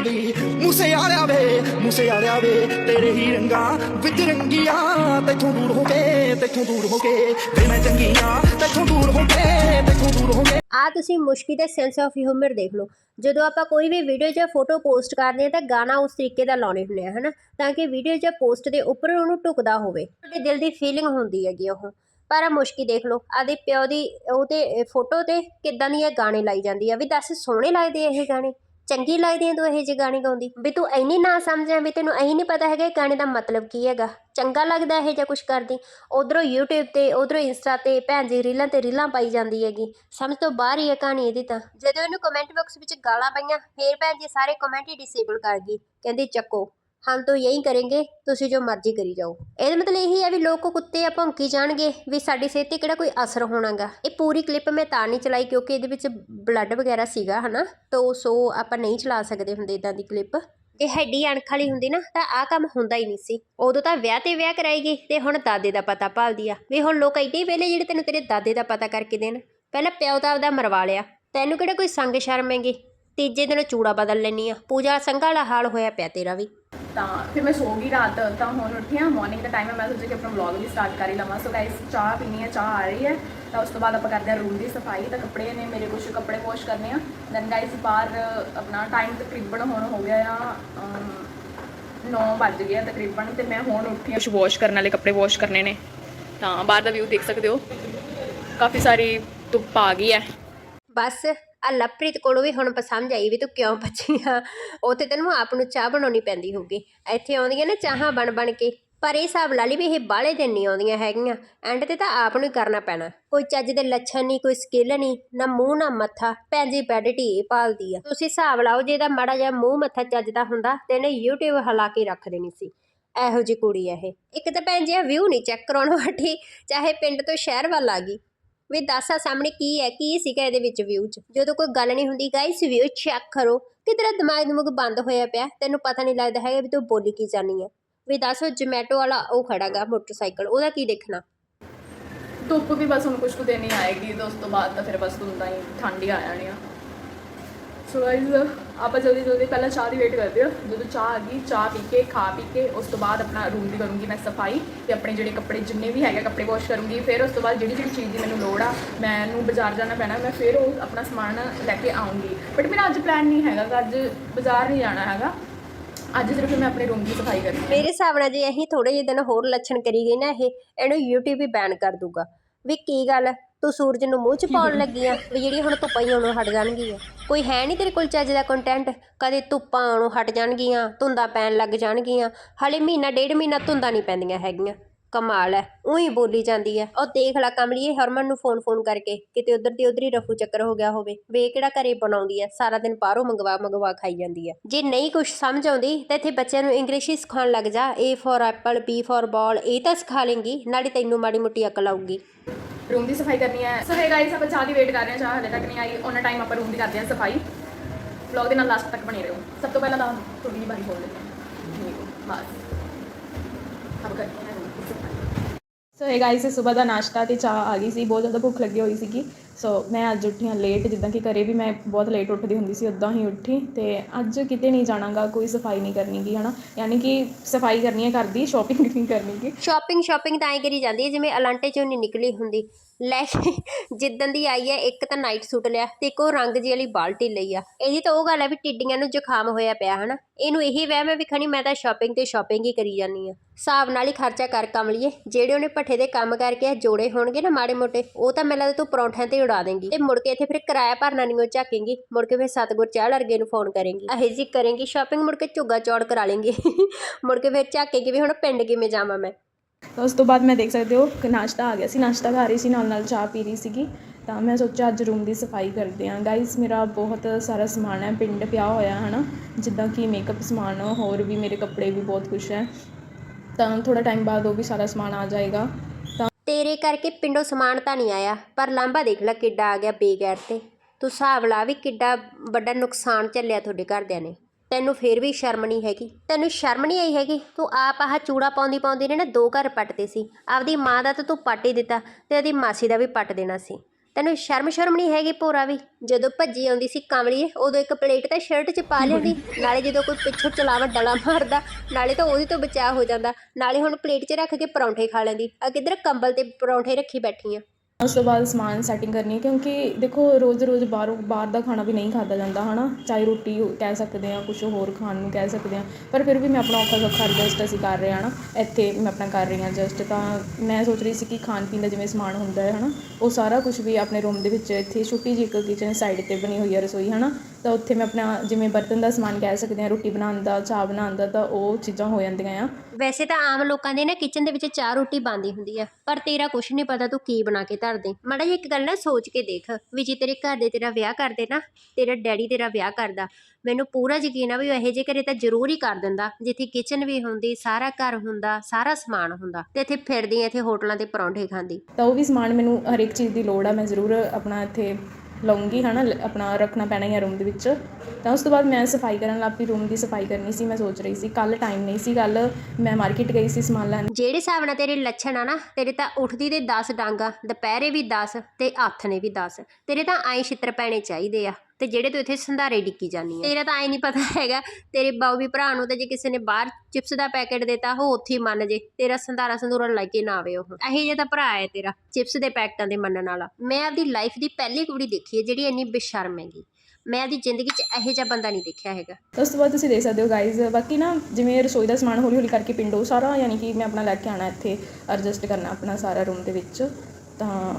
ਮੂਸੇ ਆਲਿਆ ਵੇ ਮੂਸੇ ਆਲਿਆ ਵੇ ਤੇਰੇ ਹੀ ਰੰਗਾਂ ਵਿੱਚ ਰੰਗੀਆਂ। ਤੈਥੋਂ ਦੂਰ ਹੋ ਕੇ, ਤੈਥੋਂ ਦੂਰ ਹੋ ਕੇ, ਵੇ ਮੈਂ ਚੰਗੀਆਂ, ਤੈਥੋਂ ਦੂਰ ਹੋ ਕੇ, ਤੈਥੋਂ ਦੂਰ ਹੋ ਕੇ। ਆ ਤੁਸੀਂ ਮੁਸ਼ਕੀ ਦੇ ਸੈਂਸ ਆਫ ਹਿਊਮਰ ਦੇਖ ਲਓ। ਜਦੋਂ ਆਪਾਂ ਕੋਈ ਵੀ ਵੀਡੀਓ ਜਾਂ ਫੋਟੋ ਪੋਸਟ ਕਰਦੇ ਹਾਂ ਤਾਂ ਗਾਣਾ ਉਸ ਤਰੀਕੇ ਦਾ ਲਾਉਣੇ ਹੁੰਦੇ ਆ, ਹਨਾ? ਤਾਂ ਕਿ ਵੀਡੀਓ ਜਾਂ ਪੋਸਟ ਦੇ ਉੱਪਰ ਉਹਨੂੰ ਟੁਕਦਾ ਹੋਵੇ। ਤੁਹਾਡੇ ਦਿਲ ਦੀ ਫੀਲਿੰਗ ਹੁੰਦੀ ਹੈਗੀ ਉਹ। ਪਰ ਆ ਮੁਸ਼ਕੀ ਦੇਖ ਲਓ, ਆਦੇ ਪਿਓ ਦੀ ਉਹਦੇ ਫੋਟੋ ਤੇ ਕਿੱਦਾਂ ਦੀ ਇਹ ਗਾਣੇ ਲਾਈ ਜਾਂਦੀ ਆ, ਵੀ ਦੱਸ ਸੋਹਣੇ ਲੱਗਦੇ ਇਹ ਗਾਣੇ, ਚੰਗੀ ਲੱਗਦੀ ਹੈ ਤੂੰ ਇਹ ਜਿਹੇ ਗਾਣੇ ਗਾਉਂਦੀ, ਵੀ ਤੂੰ ਇੰਨੀ ਨਾ ਸਮਝਿਆ ਵੀ ਤੈਨੂੰ ਐਂ ਨਹੀਂ ਪਤਾ ਹੈਗਾ ਇਹ ਗਾਣੇ ਦਾ ਮਤਲਬ ਕੀ ਹੈਗਾ, ਚੰਗਾ ਲੱਗਦਾ ਇਹ ਜਾਂ ਕੁਝ ਕਰਦੀ, ਉਧਰੋਂ YouTube ਤੇ, ਉਧਰੋਂ ਇੰਸਟਾ ਤੇ ਭੈਣ ਜੀ ਰੀਲਾਂ ਤੇ ਰੀਲਾਂ ਪਾਈ ਜਾਂਦੀ ਹੈਗੀ, ਸਮਝ ਤੋਂ ਬਾਹਰ ਹੀ ਹੈ ਕਹਾਣੀ ਇਹਦੀ ਤਾਂ, ਜਦੋਂ ਇਹਨੂੰ ਕਮੈਂਟ ਬਾਕਸ ਵਿੱਚ ਗਾਲਾਂ ਪਈਆਂ, ਫੇਰ ਭੈਣ ਜੀ ਸਾਰੇ ਕਮੈਂਟ ਹੀ ਡਿਸੇਬਲ ਕਰ ਗਈ, ਕਹਿੰਦੀ ਚੱਕੋ। ਹਮ ਤਾਂ ਯਹੀ ਕरेंगे ਤੁਸੀਂ ਜੋ ਮਰਜ਼ੀ ਕਰੀ ਜਾਓ। ਇਹਦਾ ਮਤਲਬ ਇਹੀ ਹੈ ਵੀ ਲੋਕ ਕੁੱਤੇ ਆ ਭੌਂਕੀ ਜਾਣਗੇ ਵੀ ਸਾਡੀ ਸਿਹਤ ਤੇ ਕਿਹੜਾ ਕੋਈ ਅਸਰ ਹੋਣਾਗਾ। ਇਹ ਪੂਰੀ ਕਲਿੱਪ ਮੈਂ ਤਾਂ ਨਹੀਂ ਚਲਾਈ ਕਿਉਂਕਿ ਇਹਦੇ ਵਿੱਚ ਬਲੱਡ ਵਗੈਰਾ ਸੀਗਾ, ਹਨਾ? ਤੋ ਸੋ ਆਪਾਂ ਨਹੀਂ ਚਲਾ ਸਕਦੇ ਹੁੰਦੇ ਇਦਾਂ ਦੀ ਕਲਿੱਪ ਤੇ ਹੈਡੀ ਅਣਖ ਵਾਲੀ ਹੁੰਦੀ ਨਾ, ਤਾਂ ਆਹ ਕੰਮ ਹੁੰਦਾ ਹੀ ਨਹੀਂ ਸੀ। ਉਦੋਂ ਤਾਂ ਵਿਆਹ ਤੇ ਵਿਆਹ ਕਰਾਈ ਗਈ ਤੇ ਹੁਣ ਦਾਦੇ ਦਾ ਪਤਾ ਭਾਲਦੀ ਆ। ਵੀ ਹੁਣ ਲੋਕ ਐਡੇ ਵੇਲੇ ਜਿਹੜੇ ਤੈਨੂੰ ਤੇਰੇ ਦਾਦੇ ਦਾ ਪਤਾ ਕਰਕੇ ਦੇਣ। ਪਹਿਲਾਂ ਪਿਓ ਤਾਂ ਆਪਦਾ ਮਰਵਾ ਲਿਆ। ਤੈਨੂੰ ਕਿਹੜਾ ਕੋਈ ਸੰਗ ਸ਼ਰਮ ਹੈਗੀ? ਤੀਜੇ ਦਿਨ ਚੂੜਾ ਬਦਲ ਲੈਣੀ ਆ ਪੂਜਾ ਸੰਘਾ ਵਾਲਾ ਹਾਲ ਹੋਇਆ ਪਿਆ ਤੇਰਾ ਵੀ। ਤਾਂ ਫਿਰ ਮੈਂ ਸੋ ਗਈ ਰਾਤ ਤਾਂ ਹੁਣ ਉੱਠੀ ਮਾਰਨਿੰਗ ਦਾ ਟਾਈਮ ਹੈ ਮੈਂ ਸੋਚਿਆ ਕਿ ਆਪਣਾ ਵਲੌਗ ਵੀ ਸਟਾਰਟ ਕਰ ਹੀ ਲਵਾਂ। ਸੋ ਗਾਇਸ ਚਾਹ ਪੀਣੀ ਹੈ ਚਾਹ ਆ ਰਹੀ ਹੈ। ਤਾਂ ਉਸ ਤੋਂ ਬਾਅਦ ਆਪਾਂ ਕਰਦੇ ਹਾਂ ਰੂਮ ਦੀ ਸਫ਼ਾਈ। ਤਾਂ ਕੱਪੜੇ ਨੇ ਮੇਰੇ ਕੁਝ ਕੱਪੜੇ ਵਾਸ਼ ਕਰਨੇ ਆ। ਦੈਨ ਗਾਇਸ ਬਾਹਰ ਆਪਣਾ ਟਾਈਮ ਤਕਰੀਬਨ ਹੁਣ ਹੋ ਗਿਆ ਆ 9 ਵੱਜ ਗਿਆ ਤਕਰੀਬਨ। ਤੇ ਮੈਂ ਹੁਣ ਉੱਠੀ ਹਾਂ। ਕੁਝ ਵਾਸ਼ ਕਰਨ ਵਾਲੇ ਕੱਪੜੇ ਵਾਸ਼ ਕਰਨੇ ਨੇ। ਤਾਂ ਬਾਹਰ ਦਾ ਵਿਊ ਦੇਖ ਸਕਦੇ ਹੋ। ਕਾਫੀ ਸਾਰੀ ਧੁੱਪ ਆ ਗਈ ਹੈ। ਬਸ ਆ ਲਵਪ੍ਰੀਤ ਕੋਲੋਂ ਵੀ ਹੁਣ ਪਸੰਦ ਆਈ ਵੀ ਤੂੰ ਕਿਉਂ ਬਚੀ ਆ? ਉੱਥੇ ਤੈਨੂੰ ਆਪ ਨੂੰ ਚਾਹ ਬਣਾਉਣੀ ਪੈਂਦੀ ਹੋਊਗੀ। ਇੱਥੇ ਆਉਂਦੀਆਂ ਨਾ ਚਾਹਾਂ ਬਣ ਬਣ ਕੇ, ਪਰ ਇਹ ਹਿਸਾਬ ਲਾ ਲਈ ਵੀ ਇਹ ਬਾਹਲੇ ਦਿਨ ਨਹੀਂ ਆਉਂਦੀਆਂ ਹੈਗੀਆਂ। ਐਂਡ ਤੇ ਤਾਂ ਆਪ ਨੂੰ ਹੀ ਕਰਨਾ ਪੈਣਾ। ਕੋਈ ਚੱਜ ਦੇ ਲੱਛਣ ਨਹੀਂ, ਕੋਈ ਸਕਿੱਲ ਨਹੀਂ, ਨਾ ਮੂੰਹ, ਨਾ ਮੱਥਾ। ਭੈਣ ਜੀ ਬੈਡ ਢੀ ਭਾਲਦੀ ਆ। ਤੁਸੀਂ ਹਿਸਾਬ ਲਾਓ, ਜੇ ਇਹਦਾ ਮਾੜਾ ਜਿਹਾ ਮੂੰਹ, ਮੱਥਾ ਚੱਜ ਦਾ ਹੁੰਦਾ, ਤੇ ਇਹਨੇ YouTube ਹਿਲਾ ਕੇ ਰੱਖ ਦੇਣੀ ਸੀ। ਇਹੋ ਜੀ ਕੁੜੀ ਆ ਇਹ। ਇੱਕ ਤਾਂ ਭੈਣ ਜੀ ਵਿਊ ਨਹੀਂ ਚੈੱਕ ਕਰਾਉਣ ਵਾਟੀ ਚਾਹੇ ਪਿੰਡ ਤੋਂ ਸ਼ਹਿਰ ਵੱਲ ਆ ਗਈ। ਵੀ ਦੱਸ ਸਾਹਮਣੇ ਕੀ ਹੈ, ਕੀ ਸੀਗਾ ਇਹਦੇ ਵਿੱਚ ਵਿਊ 'ਚ? ਜਦੋਂ ਕੋਈ ਗੱਲ ਨਹੀਂ ਹੁੰਦੀ ਗਾਇਸ ਵਿਊ ਚੈੱਕ ਕਰੋ ਕਿ ਤੇਰਾ ਦਿਮਾਗ ਦਿਮਾਗ ਬੰਦ ਹੋਇਆ ਪਿਆ, ਤੈਨੂੰ ਪਤਾ ਨਹੀਂ ਲੱਗਦਾ ਹੈਗਾ ਵੀ ਤੂੰ ਬੋਲੀ ਕੀ ਜਾਨੀ ਆ ਵੀ ਦੱਸ ਜੋਮੈਟੋ ਵਾਲਾ ਉਹ ਖੜਾਗਾ ਮੋਟਰਸਾਈਕਲ, ਉਹਦਾ ਕੀ ਦੇਖਣਾ? ਧੁੱਪ ਵੀ ਬਸ ਹੁਣ ਕੁਝ ਕੁ ਦਿਨ ਹੀ ਆਏਗੀ, ਤੇ ਉਸ ਤੋਂ ਬਾਅਦ ਤਾਂ ਫਿਰ ਬਸ ਹੁੰਦਾ ਹੀ ਠੰਡ ਹੀ ਆ ਜਾਣੀ ਆ। ਸੋ ਗਾਇਜ਼ ਆਪਾਂ ਜਲਦੀ ਜਲਦੀ ਪਹਿਲਾਂ ਚਾਹ ਦੀ ਵੇਟ ਕਰਦੇ ਹਾਂ। ਜਦੋਂ ਚਾਹ ਆ ਗਈ, ਚਾਹ ਪੀ ਕੇ, ਖਾ ਪੀ ਕੇ, ਉਸ ਤੋਂ ਬਾਅਦ ਆਪਣਾ ਰੂਮ ਦੀ ਕਰੂੰਗੀ ਮੈਂ ਸਫ਼ਾਈ ਤੇ ਆਪਣੇ ਜਿਹੜੇ ਕੱਪੜੇ ਜਿੰਨੇ ਵੀ ਹੈਗੇ ਕੱਪੜੇ ਵਾਸ਼ ਕਰੂੰਗੀ। ਫਿਰ ਉਸ ਤੋਂ ਬਾਅਦ ਜਿਹੜੀ ਜਿਹੜੀ ਚੀਜ਼ ਦੀ ਮੈਨੂੰ ਲੋੜ ਆ ਮੈਨੂੰ ਬਾਜ਼ਾਰ ਜਾਣਾ ਪੈਣਾ, ਮੈਂ ਫਿਰ ਉਹ ਆਪਣਾ ਸਮਾਨ ਲੈ ਕੇ ਆਉਂਗੀ ਬਟ ਮੇਰਾ ਅੱਜ ਪਲਾਨ ਨਹੀਂ ਹੈਗਾ ਕਿ ਅੱਜ ਬਾਜ਼ਾਰ ਨਹੀਂ ਜਾਣਾ ਹੈਗਾ। ਅੱਜ ਸਿਰਫ ਮੈਂ ਆਪਣੇ ਰੂਮ ਦੀ ਸਫ਼ਾਈ ਕਰਨੀ ਹੈ। ਮੇਰੇ ਹਿਸਾਬ ਨਾਲ ਜੇ ਅਸੀਂ ਥੋੜੇ ਜਿਹੇ ਦਿਨ ਹੋਰ ਲੱਛਣ ਕਰੀ ਗਏ ਨਾ ਇਹ, ਇਹਨੂੰ YouTube ਵੀ ਬੈਨ ਕਰ ਦੂਗਾ ਵੀ ਕੀ ਗੱਲ? ਤੂੰ ਸੂਰਜ ਨੂੰ ਮੂੰਹ ਚ ਪਾਉਣ ਲੱਗੀ ਆ ਵੀ ਜਿਹੜੀ ਹੁਣ ਧੁੱਪਾਂ ਹੀ ਆਉਣੋਂ ਹਟ ਜਾਣਗੀਆਂ। ਕੋਈ ਹੈ ਨਹੀਂ ਤੇਰੇ ਕੋਲ ਚੱਜ ਦਾ ਕੰਟੈਂਟ ਕਦੇ ਧੁੱਪਾਂ ਆਉਣੋਂ ਹਟ ਜਾਣਗੀਆਂ ਧੁੰਦਾਂ ਪੈਣ ਲੱਗ ਜਾਣਗੀਆਂ। ਹਲੇ ਮਹੀਨਾ ਡੇਢ ਮਹੀਨਾ ਧੁੰਦਾਂ ਨਹੀਂ ਪੈਂਦੀਆਂ ਹੈਗੀਆਂ। ਕਮਾਲ ਹੈ ਉਹੀ ਬੋਲੀ ਜਾਂਦੀ ਹੈ। ਉਹ ਦੇਖ ਲੈ ਕਮਲੀਏ ਹਰਮਨ ਨੂੰ ਫੋਨ ਫੋਨ ਕਰਕੇ ਕਿਤੇ ਉਧਰ ਦੀ ਉਧਰ ਹੀ ਰਫੂ ਚੱਕਰ ਹੋ ਗਿਆ ਹੋਵੇ। ਵੇ ਕਿਹੜਾ ਘਰੇ ਬਣਾਉਂਦੀ ਹੈ? ਸਾਰਾ ਦਿਨ ਬਾਹਰੋਂ ਮੰਗਵਾ ਮੰਗਵਾ ਖਾਈ ਜਾਂਦੀ ਹੈ। ਜੇ ਨਹੀਂ ਕੁਝ ਸਮਝ ਆਉਂਦੀ ਤਾਂ ਇੱਥੇ ਬੱਚਿਆਂ ਨੂੰ ਇੰਗਲਿਸ਼ ਹੀ ਸਿਖਾਉਣ ਲੱਗ ਜਾ। A for apple B for ball ਇਹ ਤਾਂ ਸਿਖਾ ਲੇਂਗੀ ਨਾਲੇ ਤੈਨੂੰ ਮਾੜੀ ਮੁੱਟੀ ਅਕਲ ਆਊਗੀ। ਰੂਮ ਦੀ ਸਫ਼ਾਈ ਕਰਨੀ ਹੈ। ਸੋ ਹੈ ਗਾਇਸ ਆਪਾਂ ਚਾਹ ਦੀ ਵੇਟ ਕਰ ਰਹੇ ਹਾਂ। ਚਾਹ ਹਲੇ ਤੱਕ ਨਹੀਂ ਆਈ। ਉਹਨਾਂ ਟਾਈਮ ਆਪਾਂ ਰੂਮ ਦੀ ਕਰਦੇ ਹਾਂ ਸਫ਼ਾਈ। ਵਲੌਗ ਦੇ ਨਾਲ ਲਾਸਟ ਤੱਕ ਬਣੇ ਰਹੋ। ਸਭ ਤੋਂ ਪਹਿਲਾਂ ਤਾਂ ਥੋੜੀ ਜਿਹੀ ਬਾਰੀ ਖੋਲ ਲੈਂਦੇ ਹਾਂ। ਬਸ। ਅਬ ਕਰਦੇ ਸੋ ਹੈ ਗਾਇਸ ਸੁਬਹ ਦਾ ਨਾਸ਼ਤਾ ਤੇ ਚਾਹ ਆ ਗਈ ਸੀ। ਬਹੁਤ ਜ਼ਿਆਦਾ ਭੁੱਖ ਲੱਗੀ ਹੋਈ ਸੀਗੀ। ਸੋ ਮੈਂ ਅੱਜ ਉੱਠੀ ਹਾਂ ਲੇਟ ਜਿੱਦਾਂ ਕਿ ਘਰੇ ਵੀ ਮੈਂ ਬਹੁਤ ਲੇਟ ਉੱਠਦੀ ਹੁੰਦੀ ਸੀ ਉਦਾਂ ਹੀ ਉੱਠੀ ਤੇ ਅੱਜ ਕਿਤੇ ਨਹੀਂ ਜਾਣਾਗਾ, ਕੋਈ ਸਫ਼ਾਈ ਨਹੀਂ ਕਰਨੀ ਗੀ ਹਨਾ? ਯਾਨੀ ਕਿ ਸਫ਼ਾਈ ਕਰਨੀ ਹੈ ਕਰਦੀ ਦੀ ਸ਼ਾਪਿੰਗ ਨਹੀਂ ਕਰਨੀ ਗੀ ਸ਼ਾਪਿੰਗ ਸ਼ਾਪਿੰਗ ਤਾਂ ਐ ਕਰੀ ਜਾਂਦੀ ਹੈ, ਜਿਵੇਂ ਅਲਾਂਟੇ ਚੋਂ ਨਹੀਂ ਨਿਕਲੀ ਹੁੰਦੀ। ਲੈ ਕੇ ਜਿੱਦਣ ਦੀ ਆਈ ਹੈ, ਇੱਕ ਤਾਂ ਨਾਈਟ ਸੂਟ ਲਿਆ ਤੇ ਇੱਕ ਉਹ ਰੰਗ ਜੀ ਵਾਲੀ ਬਾਲਟੀ ਲਈ ਆ। ਇਹਦੀ ਤਾਂ ਉਹ ਗੱਲ ਹੈ ਵੀ ਟਿੱਡੀਆਂ ਨੂੰ ਜ਼ੁਕਾਮ ਹੋਇਆ ਪਿਆ, ਹਨਾ। ਇਹਨੂੰ ਇਹੀ ਵਹਿਮ ਹੈ ਵੀ ਖਣੀ ਮੈਂ ਤਾਂ ਸ਼ਾਪਿੰਗ ਤੇ ਸ਼ਾਪਿੰਗ ਹੀ ਕਰੀ ਜਾਂਦੀ ਆ। ਹਿਸਾਬ ਨਾਲ ਹੀ ਖਰਚਾ ਕਰ ਕਮਲੀਏ। ਜਿਹੜੇ ਉਹਨੇ ਪੱਠੇ ਦੇ ਕੰਮ ਕਰਕੇ ਆ, ਜੋੜੇ ਹੋਣਗੇ ਨਾ ਮਾੜੇ ਮੋਟੇ, ਉਹ ਤਾਂ ਮੈਨੂੰ ਲੱਗਦਾ ਤੂੰ ਪਰੌਂਠਿਆਂ ਤੇ ਉਡਾ ਦੇਂਗੀ। ਤੇ ਮੁੜ ਕੇ ਇੱਥੇ ਫਿਰ ਕਿਰਾਇਆ ਭਰਨਾ ਨਹੀਂ ਉਹ ਝਾਕੇਂਗੀ। ਮੁੜ ਕੇ ਫਿਰ ਸਤਗੁਰ ਚਾਹ ਅਰਗੇ ਨੂੰ ਫੋਨ ਕਰੇਂਗੀ। ਇਹੋ ਜੀ ਕਰੇਂਗੀ ਸ਼ਾਪਿੰਗ ਮੁੜ ਕੇ ਝੁੱਗਾ ਚੌੜ ਕਰਾ ਲੇਂਗੀ। ਮੁੜ ਕੇ ਫਿਰ ਝਾਕੇਗੀ ਵੀ ਹੁਣ ਪਿੰਡ ਕਿਵੇਂ ਜਾਵਾਂ ਮੈਂ। ਤਾਂ ਉਸ ਤੋਂ ਬਾਅਦ ਮੈਂ ਦੇਖ ਸਕਦੇ ਹੋ ਕਿ ਨਾਸ਼ਤਾ ਆ ਗਿਆ ਸੀ, ਨਾਸ਼ਤਾ ਖਾ ਰਹੀ ਸੀ, ਨਾਲ ਨਾਲ ਚਾਹ ਪੀ ਰਹੀ ਸੀਗੀ। ਤਾਂ ਮੈਂ ਸੋਚਿਆ ਅੱਜ ਰੂਮ ਦੀ ਸਫ਼ਾਈ ਕਰਦੇ ਹਾਂ। ਗਾਇਸ ਮੇਰਾ ਬਹੁਤ ਸਾਰਾ ਸਮਾਨ ਹੈ, ਪਿੰਡ ਪਿਆ ਹੋਇਆ ਹੈ ਨਾ ਜਿੱਦਾਂ ਕਿ ਮੇਕਅਪ ਸਮਾਨ, ਹੋਰ ਵੀ ਮੇਰੇ ਕੱਪੜੇ ਵੀ ਬਹੁਤ ਕੁਝ ਹੈ। ਤਾਂ ਥੋੜਾ ਟਾਈਮ ਬਾਅਦ ਉਹ ਵੀ ਸਾਰਾ ਸਮਾਨ ਆ ਜਾਏਗਾ। ਤਾਂ ਤੇਰੇ ਕਰਕੇ ਪਿੰਡੋਂ ਸਮਾਨ ਤਾਂ ਨਹੀਂ ਆਇਆ, ਪਰ ਲਾਂਭਾ ਦੇਖ ਲੈ ਕਿੱਡਾ ਆ ਗਿਆ ਬੇਗੈਰ ਤੇ। ਤੂੰ ਹਿਸਾਬ ਲਾ ਵੀ ਕਿੱਡਾ ਵੱਡਾ ਨੁਕਸਾਨ ਝੱਲਿਆ ਤੁਹਾਡੇ ਘਰਦਿਆਂ ਨੇ। ਤੈਨੂੰ ਫੇਰ ਵੀ ਸ਼ਰਮ ਨਹੀਂ ਹੈਗੀ। ਤੈਨੂੰ ਸ਼ਰਮ ਨਹੀਂ ਆਈ ਹੈਗੀ? ਤੂੰ ਆਪ ਆਹ ਚੂੜਾ ਪਾਉਂਦੀ ਪਾਉਂਦੀ ਨੇ ਨਾ ਦੋ ਘਰ ਪੱਟਦੇ ਸੀ। ਆਪਦੀ ਮਾਂ ਦਾ ਤਾਂ ਤੂੰ ਪੱਟ ਹੀ ਦਿੱਤਾ ਤੇ ਉਹਦੀ ਮਾਸੀ ਦਾ ਵੀ ਪੱਟ ਦੇਣਾ ਸੀ। ਤੈਨੂੰ ਸ਼ਰਮ ਸ਼ਰਮ ਨਹੀਂ ਹੈਗੀ ਭੋਰਾ ਵੀ? ਜਦੋਂ ਭੱਜੀ ਆਉਂਦੀ ਸੀ ਕਾਂਵਲੀ ਉਦੋਂ ਇੱਕ ਪਲੇਟ ਤਾਂ ਸ਼ਰਟ 'ਚ ਪਾ ਲੈਂਦੀ ਨਾਲੇ ਜਦੋਂ ਕੋਈ ਪਿੱਛੋਂ ਚਲਾਵਾ ਡਲਾ ਮਾਰਦਾ, ਨਾਲੇ ਤਾਂ ਉਹਦੇ ਤੋਂ ਬਚਾਅ ਹੋ ਜਾਂਦਾ। ਨਾਲੇ ਹੁਣ ਪਲੇਟ 'ਚ ਰੱਖ ਕੇ ਪਰੌਂਠੇ ਖਾ ਲੈਂਦੀ। ਆ ਕਿੱਧਰ ਕੰਬਲ ਤੇ ਪਰੌਂਠੇ ਰੱਖੀ ਬੈਠੀ ਆ? ਉਸ ਤੋਂ ਬਾਅਦ ਸਮਾਨ ਸੈਟਿੰਗ ਕਰਨੀ ਹੈ, ਕਿਉਂਕਿ ਦੇਖੋ ਰੋਜ਼-ਰੋਜ਼ ਬਾਹਰੋਂ, ਬਾਹਰ ਦਾ ਖਾਣਾ ਵੀ ਨਹੀਂ ਖਾਧਾ ਜਾਂਦਾ ਹੈ ਨਾ ਚਾਹੇ ਰੋਟੀ ਕਹਿ ਸਕਦੇ ਹਾਂ, ਕੁਛ ਹੋਰ ਖਾਣ ਨੂੰ ਕਹਿ ਸਕਦੇ ਹਾਂ, ਪਰ ਫਿਰ ਵੀ ਮੈਂ ਆਪਣਾ ਔਖਾ ਸੌਖਾ ਐਡਜਸਟ ਅਸੀਂ ਕਰ ਰਹੇ ਹਾਂ ਨਾ ਇੱਥੇ ਮੈਂ ਆਪਣਾ ਕਰ ਰਹੀ ਹਾਂ ਐਡਜਸਟ ਤਾਂ ਮੈਂ ਸੋਚ ਰਹੀ ਸੀ ਕਿ ਖਾਣ ਪੀਣ ਦਾ ਜਿਵੇਂ ਸਮਾਨ ਹੁੰਦਾ ਹੈ ਨਾ ਉਹ ਸਾਰਾ ਕੁਛ ਵੀ ਆਪਣੇ ਰੂਮ ਦੇ ਵਿੱਚ ਇੱਥੇ ਛੋਟੀ ਜਿਹੀ ਇੱਕ ਕਿਚਨ ਸਾਈਡ ਤੇ ਬਣੀ ਹੋਈ ਹੈ ਰਸੋਈ ਹੈ ਨਾ ਤਾਂ ਉੱਥੇ ਮੈਂ ਆਪਣਾ ਜਿਵੇਂ ਬਰਤਨ ਦਾ ਸਮਾਨ ਕਹਿ ਸਕਦੇ ਹਾਂ ਰੋਟੀ ਬਣਾਉਣ ਦਾ ਚਾਹ ਬਣਾਉਣ ਦਾ ਤਾਂ ਉਹ ਚੀਜ਼ਾਂ ਹੋ ਜਾਂਦੀਆਂ ਆ। ਵੈਸੇ ਤਾਂ ਆਮ ਲੋਕਾਂ ਦੇ ਨਾ ਕਿਚਨ ਦੇ ਵਿੱਚ ਚਾਹ ਰੋਟੀ ਬਣਦੀ ਹੁੰਦੀ ਆ ਪਰ ਤੇਰਾ ਕੁਛ ਨਹੀਂ ਪਤਾ ਤੂੰ ਕੀ ਬਣਾ ਕੇ ਧਰਦੇ। ਮਾੜਾ ਜਿਹਾ ਇੱਕ ਗੱਲ ਨਾ ਸੋਚ ਕੇ ਦੇਖ ਵੀ ਜੇ ਤੇਰੇ ਘਰ ਦੇ ਤੇਰਾ ਵਿਆਹ ਕਰਦੇ ਨਾ ਤੇਰਾ ਡੈਡੀ ਤੇਰਾ ਵਿਆਹ ਕਰਦਾ ਮੈਨੂੰ ਪੂਰਾ ਯਕੀਨ ਆ ਵੀ ਉਹ ਇਹੋ ਜਿਹੇ ਘਰੇ ਤਾਂ ਜ਼ਰੂਰ ਹੀ ਕਰ ਦਿੰਦਾ ਜਿੱਥੇ ਕਿਚਨ ਵੀ ਹੁੰਦੀ ਸਾਰਾ ਘਰ ਹੁੰਦਾ ਸਾਰਾ ਸਮਾਨ ਹੁੰਦਾ ਤੇ ਇੱਥੇ ਫਿਰਦੀ ਇੱਥੇ ਹੋਟਲਾਂ ਤੇ ਪਰੌਂਠੇ ਖਾਂਦੀ। ਤਾਂ ਉਹ ਵੀ ਸਮਾਨ ਮੈਨੂੰ ਹਰ ਇੱਕ ਚੀਜ਼ ਦੀ ਲੋੜ ਆ ਮੈਂ ਜ਼ਰੂਰ ਆਪਣਾ ਇੱਥੇ ਲਵਾਂਗੀ ਹਨਾ, ਲ- ਆਪਣਾ ਰੱਖਣਾ ਪੈਣਾ ਹੀ ਆ ਰੂਮ ਦੇ ਵਿੱਚ। ਤਾਂ ਉਸ ਤੋਂ ਬਾਅਦ ਮੈਂ ਸਫ਼ਾਈ ਕਰਨ ਲੱਗ ਪਈ, ਰੂਮ ਦੀ ਸਫ਼ਾਈ ਕਰਨੀ ਸੀ, ਮੈਂ ਸੋਚ ਰਹੀ ਸੀ ਕੱਲ ਟਾਈਮ ਨਹੀਂ ਸੀ ਕੱਲ ਮੈਂ ਮਾਰਕੀਟ ਗਈ ਸੀ ਸਮਾਨ ਲੈਣ। ਜਿਹੜੇ ਹਿਸਾਬ ਨਾਲ ਤੇਰੇ ਲੱਛਣ ਆ ਨਾ, ਤੇਰੇ ਤਾਂ ਉੱਠਦੀ ਦੇ 10 ਡਾਂਗਾ ਦੁਪਹਿਰੇ ਵੀ 10 ਤੇ ਹੱਥ ਨੇ ਵੀ 10 ਤੇਰੇ ਤਾਂ ਐਂ ਛਿੱਤਰ ਪੈਣੇ ਚਾਹੀਦੇ ਆ। ਤੇ ਜਿਹੜੇ ਤੂੰ ਇੱਥੇ ਸੰਧਾਰੇ ਡਿੱਕੀ ਜਾਨੀ ਆ। ਤੇਰਾ ਤਾਂ ਐਂ ਨਹੀਂ ਪਤਾ ਹੈਗਾ, ਤੇਰੇ ਬਾਊ ਵੀ ਭਰਾ ਨੂੰ ਤੇ ਜੇ ਕਿਸੇ ਨੇ ਬਾਹਰ ਚਿਪਸ ਦਾ ਪੈਕੇਟ ਦਿੱਤਾ, ਉਹ ਉੱਥੇ ਹੀ ਮੰਨ ਜੇ। ਤੇਰਾ ਸੰਧਾਰਾ ਸੰਧੂਰਾ ਲੈ ਕੇ ਨਾ ਆਵੇ ਉਹ। ਇਹੋ ਜਿਹਾ ਤਾਂ ਭਰਾ ਹੈ ਤੇਰਾ, ਚਿਪਸ ਦੇ ਪੈਕਟਾਂ ਦੇ ਮੰਨਣ ਵਾਲਾ। ਮੈਂ ਆਪਦੀ ਲਾਈਫ ਦੀ ਪਹਿਲੀ ਕੁੜੀ ਦੇਖੀ ਹੈ ਜਿਹੜੀ ਇੰਨੀ ਬੇਸ਼ਰਮ ਹੈਗੀ। ਮੈਂ ਆਪਦੀ ਜ਼ਿੰਦਗੀ 'ਚ ਇਹੋ ਜਿਹਾ ਬੰਦਾ ਨਹੀਂ ਦੇਖਿਆ ਹੈਗਾ। ਤਾਂ ਉਸ ਤੋਂ ਬਾਅਦ ਤੁਸੀਂ ਦੇਖ ਸਕਦੇ ਹੋ ਗਾਇਜ਼ ਬਾਕੀ ਨਾ ਜਿਵੇਂ ਰਸੋਈ ਦਾ ਸਮਾਨ ਹੌਲੀ ਹੌਲੀ ਕਰਕੇ ਪਿੰਡੋ ਸਾਰਾ, ਯਾਨੀ ਕਿ ਮੈਂ ਆਪਣਾ ਲੈ ਕੇ ਆਣਾ ਇੱਥੇ ਐਡਜਸਟ ਕਰਨਾ ਆਪਣਾ ਸਾਰਾ ਰੂਮ ਦੇ ਵਿੱਚ, ਤਾਂ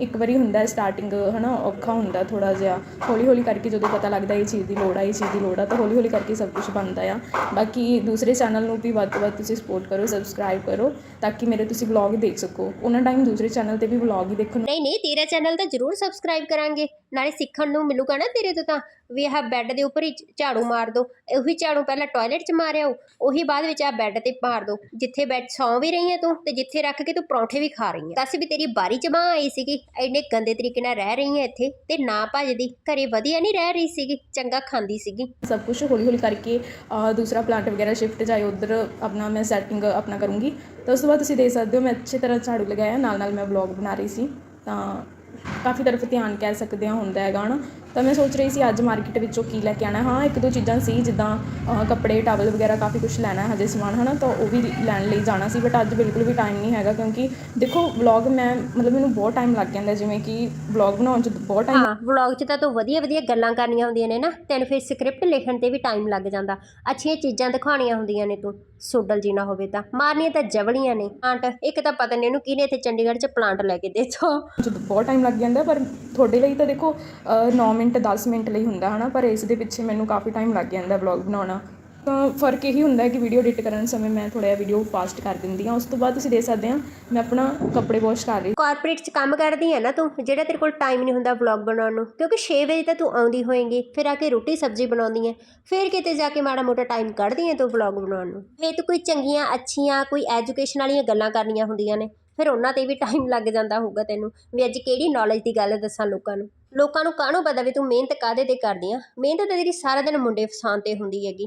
ਇੱਕ ਵਾਰੀ ਹੁੰਦਾ ਸਟਾਰਟਿੰਗ ਹੈ ਨਾ ਔਖਾ ਹੁੰਦਾ ਥੋੜ੍ਹਾ ਜਿਹਾ। ਹੌਲੀ ਹੌਲੀ ਕਰਕੇ ਜਦੋਂ ਪਤਾ ਲੱਗਦਾ ਇਹ ਚੀਜ਼ ਦੀ ਲੋੜ ਆ, ਇਹ ਚੀਜ਼ ਦੀ ਲੋੜ ਆ, ਤਾਂ ਹੌਲੀ ਹੌਲੀ ਕਰਕੇ ਸਭ ਕੁਝ ਬਣਦਾ ਆ। ਬਾਕੀ ਦੂਸਰੇ ਚੈਨਲ ਨੂੰ ਵੀ ਵੱਧ ਤੋਂ ਵੱਧ ਤੁਸੀਂ ਸਪੋਰਟ ਕਰੋ ਸਬਸਕ੍ਰਾਈਬ ਕਰੋ, ਤਾਂ ਕਿ ਮੇਰੇ ਤੁਸੀਂ ਵਲੌਗ ਦੇਖ ਸਕੋ। ਉਹਨਾਂ ਟਾਈਮ ਦੂਸਰੇ ਚੈਨਲ ਤੇ ਵੀ ਵਲੌਗ ਹੀ ਦੇਖਣ ਨਹੀਂ ਨਹੀਂ, ਤੇਰਾ ਚੈਨਲ ਤਾਂ ਜ਼ਰੂਰ ਸਬਸਕ੍ਰਾਈਬ ਕਰਾਂਗੇ। ਨਾਲੇ ਸਿੱਖਣ ਨੂੰ ਮਿਲੂਗਾ ਨਾ ਤੇਰੇ ਤੋਂ ਤਾਂ ਵੀ ਆਹ ਬੈੱਡ ਦੇ ਉੱਪਰ ਹੀ ਝਾੜੂ ਮਾਰ ਦੋ ਉਹੀ ਝਾੜੂ ਪਹਿਲਾਂ ਟਾਇਲਟ 'ਚ ਮਾਰਿਆ ਉਹ ਉਹੀ ਬਾਅਦ ਵਿੱਚ ਆ ਬੈੱਡ ਤੇ ਮਾਰ ਦੋ ਜਿੱਥੇ ਬੈੱਡ ਸੌਂ ਵੀ ਰਹੀ ਹੈ ਤੂੰ ਤੇ ਜਿੱਥੇ ਰੱਖ ਕੇ ਤੂੰ ਪਰੌਂਠੇ ਵੀ ਖਾ ਰਹੀ ਹੈ ਦੱਸ ਵੀ ਤੇਰੀ ਬਾਰੀ 'ਚ ਬਾਂਹ ਆਈ ਸੀਗੀ ਐਨੇ ਗੰਦੇ ਤਰੀਕੇ ਨਾਲ ਰਹਿ ਰਹੀ ਹੈ ਇੱਥੇ ਤੇ ਨਾ ਭੱਜਦੀ ਘਰੇ ਵਧੀਆ ਨਹੀਂ ਰਹਿ ਰਹੀ ਸੀਗੀ ਚੰਗਾ ਖਾਂਦੀ ਸੀਗੀ। ਸਭ ਕੁਝ ਹੌਲੀ ਹੌਲੀ ਕਰਕੇ ਅਹ, ਦੂਸਰਾ ਪਲਾਂਟ ਵਗੈਰਾ ਸ਼ਿਫਟ ਜਾਏ ਉਧਰ ਆਪਣਾ ਮੈਂ ਸੈਟਿੰਗ ਆਪਣਾ ਕਰੂੰਗੀ। ਤਾਂ ਉਸ ਤੋਂ ਬਾਅਦ ਤੁਸੀਂ ਦੇਖ ਸਕਦੇ ਹੋ ਮੈਂ ਅੱਛੀ ਤਰ੍ਹਾਂ ਝਾੜੂ ਲਗਾਇਆ ਨਾਲ ਨਾਲ ਮੈਂ ਵਲੌਗ ਬਣਾ ਰਹੀ ਸੀ ਤਾਂ ਕਾਫੀ ਤਰਫ ਧਿਆਨ ਕਹਿ ਸਕਦੇ ਹਾਂ ਹੁੰਦਾ ਹੈਗਾ ਹਨਾ? ਤਾਂ ਮੈਂ ਸੋਚ ਰਹੀ ਸੀ ਅੱਜ ਮਾਰਕੀਟ ਵਿੱਚੋਂ ਕੀ ਲੈ ਕੇ ਆਣਾ ਹਾਂ ਇੱਕ ਦੋ ਚੀਜ਼ਾਂ ਸੀ ਜਿੱਦਾਂ ਕੱਪੜੇ ਟਾਵਲ ਵਗੈਰਾ ਕਾਫੀ ਕੁਝ ਲੈਣਾ ਹਜੇ ਸਮਾਨ ਹਨਾ ਤਾਂ ਉਹ ਵੀ ਲੈਣ ਲਈ ਜਾਣਾ ਸੀ ਬਟ ਅੱਜ ਬਿਲਕੁਲ ਵੀ ਟਾਈਮ ਨਹੀਂ ਹੈਗਾ ਕਿਉਂਕਿ ਦੇਖੋ ਵਲੌਗ ਮੈਂ ਮਤਲਬ ਮੈਨੂੰ ਬਹੁਤ ਟਾਈਮ ਲੱਗ ਜਾਂਦਾ ਜਿਵੇਂ ਕਿ ਵਲੌਗ ਬਣਾਉਣ 'ਚ ਬਹੁਤ ਟਾਈਮ ਹਾਂ ਵਲੌਗ 'ਚ ਤਾਂ ਤੂੰ ਵਧੀਆ ਵਧੀਆ ਗੱਲਾਂ ਕਰਨੀਆਂ ਹੁੰਦੀਆਂ ਨੇ ਨਾ ਤੈਨੂੰ ਫਿਰ ਸਕ੍ਰਿਪਟ ਲਿਖਣ ਤੇ ਵੀ ਟਾਈਮ ਲੱਗ ਜਾਂਦਾ। ਅੱਛੀਆਂ ਚੀਜ਼ਾਂ ਦਿਖਾਉਣੀਆਂ ਹੁੰਦੀਆਂ ਨੇ ਤੂੰ ਸੋਡਲ ਜੀ ਨਾ ਹੋਵੇ ਤਾਂ। ਮਾਰਨੀਆਂ ਤਾਂ ਜਵਲੀਆਂ ਨੇ। ਪਲਾਂਟ ਇੱਕ ਤਾਂ ਪਤਾ ਨਹੀਂ ਇਹਨੂੰ ਕਿਹਨੇ ਇੱਥੇ ਚੰਡੀਗੜ੍ਹ 'ਚ ਪਲਾਂਟ ਲੈ ਕੇ ਦੇਤਾ। ਬਹੁਤ ਟਾਈਮ ਲੱਗ ਜਾਂਦਾ ਪਰ ਤੁਹਾਡੇ ਲਈ ਤਾਂ ਦੇਖੋ 9 ਮਿੰਟ 10 ਮਿੰਟ ਲਈ ਹੁੰਦਾ, ਹਨਾ? ਪਰ ਇਸ ਦੇ ਪਿੱਛੇ ਮੈਨੂੰ ਕਾਫੀ ਟਾਈਮ ਲੱਗ ਜਾਂਦਾ ਵਲੌਗ ਬਣਾਉਣਾ। ਤਾਂ ਫ਼ਰਕ ਇਹੀ ਹੁੰਦਾ ਕਿ ਵੀਡੀਓ ਐਡਿਟ ਕਰਨ ਸਮੇਂ ਮੈਂ ਥੋੜਾ ਜਿਹਾ ਵੀਡੀਓ ਫਾਸਟ ਕਰ ਦਿੰਦੀ ਹਾਂ। ਉਸ ਤੋਂ ਬਾਅਦ ਤੁਸੀਂ ਦੇਖ ਸਕਦੇ ਆ ਮੈਂ ਆਪਣਾ ਕੱਪੜੇ ਵਾਸ਼ ਕਰ ਰਹੀ ਕਾਰਪੋਰੇਟ 'ਚ ਕੰਮ ਕਰਦੀ ਆ ਨਾ ਤੂੰ, ਜਿਹੜਾ ਤੇਰੇ ਕੋਲ ਟਾਈਮ ਨਹੀਂ ਹੁੰਦਾ ਵਲੌਗ ਬਣਾਉਣ ਨੂੰ। ਕਿਉਂਕਿ 6 ਵਜੇ ਤਾਂ ਤੂੰ ਆਉਂਦੀ ਹੋਏਂਗੀ, ਫਿਰ ਆ ਕੇ ਰੋਟੀ ਸਬਜ਼ੀ ਬਣਾਉਂਦੀ ਐ ਫਿਰ ਕਿਤੇ ਜਾ ਕੇ ਮਾੜਾ ਮੋਟਾ ਟਾਈਮ ਕੱਢਦੀ ਐ ਤੂੰ ਵਲੌਗ ਬਣਾਉਣ ਨੂੰ। ਜੇ ਤੂੰ ਕੋਈ ਚੰਗੀਆਂ, ਅੱਛੀਆਂ, ਕੋਈ ਐਜੂਕੇਸ਼ਨ ਵਾਲੀਆਂ ਗੱਲਾਂ ਕਰਨੀਆਂ ਹੁੰਦੀਆਂ ਨੇ, ਫਿਰ ਉਹਨਾਂ ਤੇ ਵੀ ਟਾਈਮ ਲੱਗ ਜਾਂਦਾ ਹੋਊਗਾ ਤੈਨੂੰ। ਵੀ ਅੱਜ ਕਿਹੜੀ ਨੌਲੇਜ ਦੀ ਗੱਲ ਦੱਸਾਂ ਲੋਕਾਂ ਨੂੰ? ਲੋਕਾਂ ਨੂੰ ਕਾਹਨੂੰ ਪਤਾ ਵੀ ਤੂੰ ਮਿਹਨਤ ਕਾਦੇ ਤੇ ਕਰਦੀ ਆ? ਮਿਹਨਤ ਤਾਂ ਤੇਰੀ ਸਾਰਾ ਦਿਨ ਮੁੰਡੇ ਫਸਾਉਣ ਤੇ ਹੁੰਦੀ ਹੈਗੀ।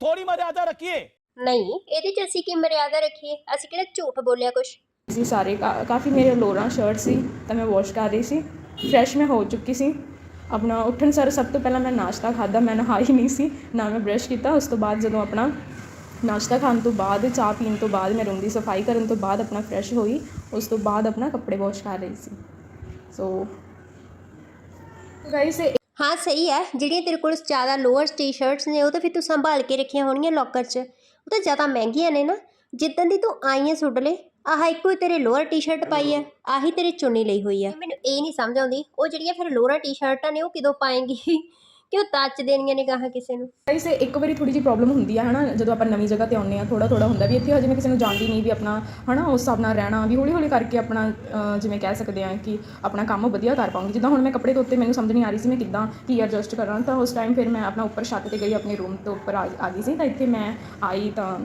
ਥੋੜੀ ਮਰਿਆਦਾ ਰੱਖੀਏ। ਨਹੀਂ ਇਹਦੇ 'ਚ ਅਸੀਂ ਕੀ ਮਰਿਆਦਾ ਰੱਖੀਏ? ਅਸੀਂ ਕਿਹੜਾ ਝੂਠ ਬੋਲਿਆ ਕੁਛ? ਸੀ ਸਾਰੇ ਕਾਫੀ ਮੇਰੇ ਲੋਰਾਂ ਸ਼ਰਟ ਸੀ ਤਾਂ ਮੈਂ ਵਾਸ਼ ਕਰ ਰਹੀ ਸੀ। ਫਰੈਸ਼ ਮੈਂ ਹੋ ਚੁੱਕੀ ਸੀ। ਆਪਣਾ ਉੱਠਣ ਸਰ ਸਭ ਤੋਂ ਪਹਿਲਾਂ ਮੈਂ ਨਾਸ਼ਤਾ ਖਾਦਾ ਮੈਂ ਨਹਾਈ ਨਹੀਂ ਸੀ ਨਾ ਮੈਂ ਬ੍ਰਸ਼ ਕੀਤਾ। ਉਸ ਤੋਂ ਬਾਅਦ ਜਦੋਂ ਆਪਣਾ ਨਾਸ਼ਤਾ ਖਾਣ ਤੋਂ ਬਾਅਦ ਚਾਹ ਪੀਣ ਤੋਂ ਬਾਅਦ ਮੈਂ ਰੂਮ ਸਫ਼ਾਈ ਕਰਨ ਤੋਂ ਬਾਅਦ ਆਪਣਾ ਫਰੈਸ਼ ਹੋਈ ਉਸ ਤੋਂ ਬਾਅਦ ਆਪਣਾ ਕੱਪੜੇ ਵਾਸ਼ ਕਰ ਰਹੀ ਸੀ। ਸੋ ਗਾਈਸ ਹਾਂ ਸਹੀ ਹੈ। ਜਿਹੜੀਆਂ ਤੇਰੇ ਕੋਲ ਜ਼ਿਆਦਾ ਲੋਅਰ ਟੀ-ਸ਼ਰਟਸ ਨੇ ਉਹ ਤਾਂ ਫਿਰ ਤੂੰ ਸੰਭਾਲ ਕੇ ਰੱਖੀਆਂ ਹੋਣਗੀਆਂ ਲੋਕਰ 'ਚ। ਉਹ ਤਾਂ ਜ਼ਿਆਦਾ ਮਹਿੰਗੀਆਂ ਨੇ ਨਾ। ਜਿੱਦਾਂ ਦੀ ਤੂੰ ਆਈ ਹੈ ਸੁੱਡ ਲੈ ਆਹ ਇੱਕੋ ਹੀ ਤੇਰੇ ਲੋਅਰ ਟੀ-ਸ਼ਰਟ ਪਾਈ ਹੈ ਆਹੀ ਤੇਰੀ ਚੁੰਨੀ ਲਈ ਹੋਈ ਹੈ। ਮੈਨੂੰ ਇਹ ਨਹੀਂ ਸਮਝ ਆਉਂਦੀ ਉਹ ਜਿਹੜੀਆਂ ਫਿਰ ਲੋਅਰ ਟੀ-ਸ਼ਰਟਾਂ ਨੇ ਉਹ ਕਿਦੋਂ ਪਾਏਂਗੀ? ਕਿਉਂ ਤੱਚ ਦੇਣੀਆਂ ਨੇ ਗਾਹਾਂ ਕਿਸੇ ਨੂੰ? ਗਾਈਸ ਇੱਕ ਵਾਰੀ ਥੋੜੀ ਜਿਹੀ ਪ੍ਰੋਬਲਮ ਹੁੰਦੀ ਆ ਹਨਾ? ਜਦੋਂ ਆਪਾਂ ਨਵੀਂ ਜਗ੍ਹਾ ਤੇ ਆਉਂਦੇ ਆ ਥੋੜਾ ਥੋੜਾ ਹੁੰਦਾ ਵੀ ਇੱਥੇ ਹਜੇ ਮੈਂ ਕਿਸੇ ਨੂੰ ਜਾਣਦੀ ਨਹੀਂ ਵੀ ਆਪਣਾ ਹਨਾ ਉਸ ਹਿਸਾਬ ਨਾਲ ਰਹਿਣਾ ਵੀ ਹੌਲੀ ਹੌਲੀ ਕਰਕੇ ਆਪਣਾ ਅਹ, ਜਿਵੇਂ ਕਹਿ ਸਕਦੇ ਆ ਕਿ ਆਪਣਾ ਕੰਮ ਵਧੀਆ ਕਰ ਪਾਉਂਗੀ। ਜਿੱਦਾਂ ਹੁਣ ਮੈਂ ਕੱਪੜੇ ਧੋਤੇ ਮੈਨੂੰ ਸਮਝ ਨਹੀਂ ਆ ਰਹੀ ਸੀ ਮੈਂ ਕਿੱਦਾਂ ਕੀ ਐਡਜਸਟ ਕਰਾਂ। ਤਾਂ ਉਸ ਟਾਈਮ ਫਿਰ ਮੈਂ ਆਪਣਾ ਉੱਪਰ ਛੱਤ ਤੇ ਗਈ ਆਪਣੇ ਰੂਮ ਤੋਂ ਉੱਪਰ ਆ ਆ ਗਈ ਸੀ। ਤਾਂ ਇੱਥੇ ਮੈਂ ਆਈ ਤਾਂ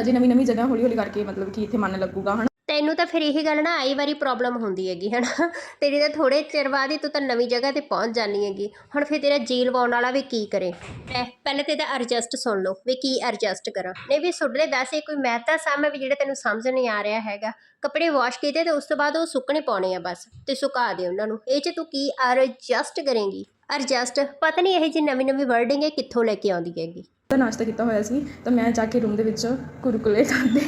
ਹਜੇ ਨਵੀਂ ਨਵੀਂ ਜਗ੍ਹਾ ਹੌਲੀ ਹੌਲੀ ਕਰਕੇ ਮਤਲਬ ਕਿ ਇੱਥੇ ਮਨ ਲੱਗੂਗਾ ਹਨਾ? ਤੈਨੂੰ ਤਾਂ ਫਿਰ ਇਹੀ ਗੱਲ ਨਾ ਆਈ ਵਾਰੀ ਪ੍ਰੋਬਲਮ ਹੁੰਦੀ ਹੈਗੀ, ਹਨਾ? ਤੇਰੀ ਤਾਂ ਥੋੜੇ ਚਿਰ ਬਾਅਦ ਹੀ ਤੂੰ ਤਾਂ ਨਵੀਂ ਜਗ੍ਹਾ ਤੇ ਪਹੁੰਚ ਜਾਨੀ ਹੈਗੀ। ਹੁਣ ਫਿਰ ਤੇਰਾ ਜੀ ਲਵਾਉਣ ਵਾਲਾ ਵੀ ਕੀ ਕਰੇ? ਲੈ, ਪਹਿਲੇ ਤੇ ਇਹਦਾ ਐਡਜਸਟ ਸੁਣ ਲਓ ਵੀ ਕੀ ਐਡਜਸਟ ਕਰਾਂ। ਨਹੀਂ ਵੀ ਸੁਣਲੇ ਦੱਸ ਇਹ ਕੋਈ ਮਹਿਤਾ ਸਮ ਹੈ ਵੀ ਜਿਹੜਾ ਤੈਨੂੰ ਸਮਝ ਨਹੀਂ ਆ ਰਿਹਾ ਹੈਗਾ। ਕੱਪੜੇ ਵਾਸ਼ ਕੀਤੇ ਤੇ ਉਸ ਤੋਂ ਬਾਅਦ ਉਹ ਸੁੱਕਣੇ ਪਾਉਣੇ ਆ ਬਸ, ਤੇ ਸੁਕਾ ਦੇ ਉਹਨਾਂ ਨੂੰ। ਇਹ 'ਚ ਤੂੰ ਕੀ ਐਡਜਸਟ ਕਰੇਂਗੀ? ਐਡਜਸਟ ਪਤਾ ਨਹੀਂ ਇਹ ਜੀ ਨਵੀਂ ਨਵੀਂ ਵਰਡਿੰਗ ਹੈ ਕਿੱਥੋਂ ਲੈ ਕੇ ਆਉਂਦੀ ਹੈਗੀ। ਤਾਂ ਨਾਸ਼ਤਾ ਕੀਤਾ ਹੋਇਆ ਸੀ, ਤਾਂ ਮੈਂ ਜਾ ਕੇ ਰੂਮ ਦੇ ਵਿੱਚ ਕੁਰਕੁਲੇ ਖਾਦੇ